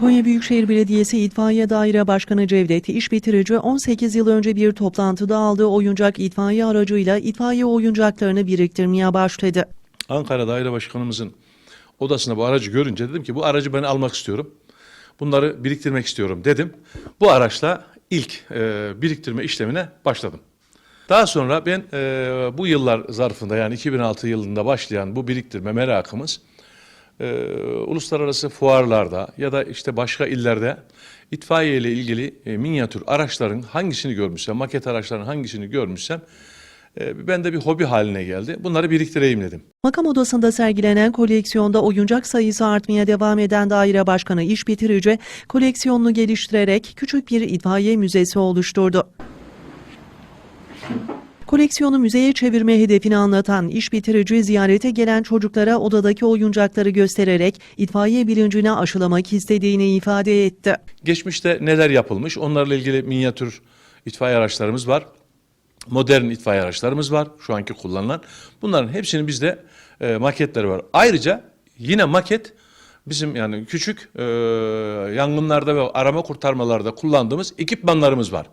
Konya Büyükşehir Belediyesi İtfaiye Daire Başkanı Cevdet İş Bitirici 18 yıl önce bir toplantıda aldığı oyuncak itfaiye aracıyla itfaiye oyuncaklarını biriktirmeye başladı. Ankara Daire Başkanımızın odasında bu aracı görünce dedim ki bu aracı ben almak istiyorum. Bunları biriktirmek istiyorum dedim. Bu araçla ilk e, biriktirme işlemine başladım. Daha sonra ben e, bu yıllar zarfında yani 2006 yılında başlayan bu biriktirme merakımız e, uluslararası fuarlarda ya da işte başka illerde itfaiye ile ilgili e, minyatür araçların hangisini görmüşsem, maket araçların hangisini görmüşsem e, ben de bir hobi haline geldi. Bunları biriktireyim dedim. Makam odasında sergilenen koleksiyonda oyuncak sayısı artmaya devam eden daire başkanı iş bitirici koleksiyonunu geliştirerek küçük bir itfaiye müzesi oluşturdu. Koleksiyonu müzeye çevirme hedefini anlatan iş bitirici ziyarete gelen çocuklara odadaki oyuncakları göstererek itfaiye bilincini aşılamak istediğini ifade etti. Geçmişte neler yapılmış onlarla ilgili minyatür itfaiye araçlarımız var. Modern itfaiye araçlarımız var şu anki kullanılan. Bunların hepsinin bizde e, maketleri var. Ayrıca yine maket bizim yani küçük e, yangınlarda ve arama kurtarmalarda kullandığımız ekipmanlarımız var.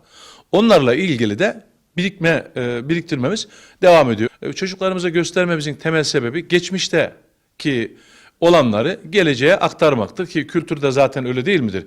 Onlarla ilgili de birikme e, biriktirmemiz devam ediyor. E, çocuklarımıza göstermemizin temel sebebi geçmişte ki olanları geleceğe aktarmaktır ki kültürde zaten öyle değil midir?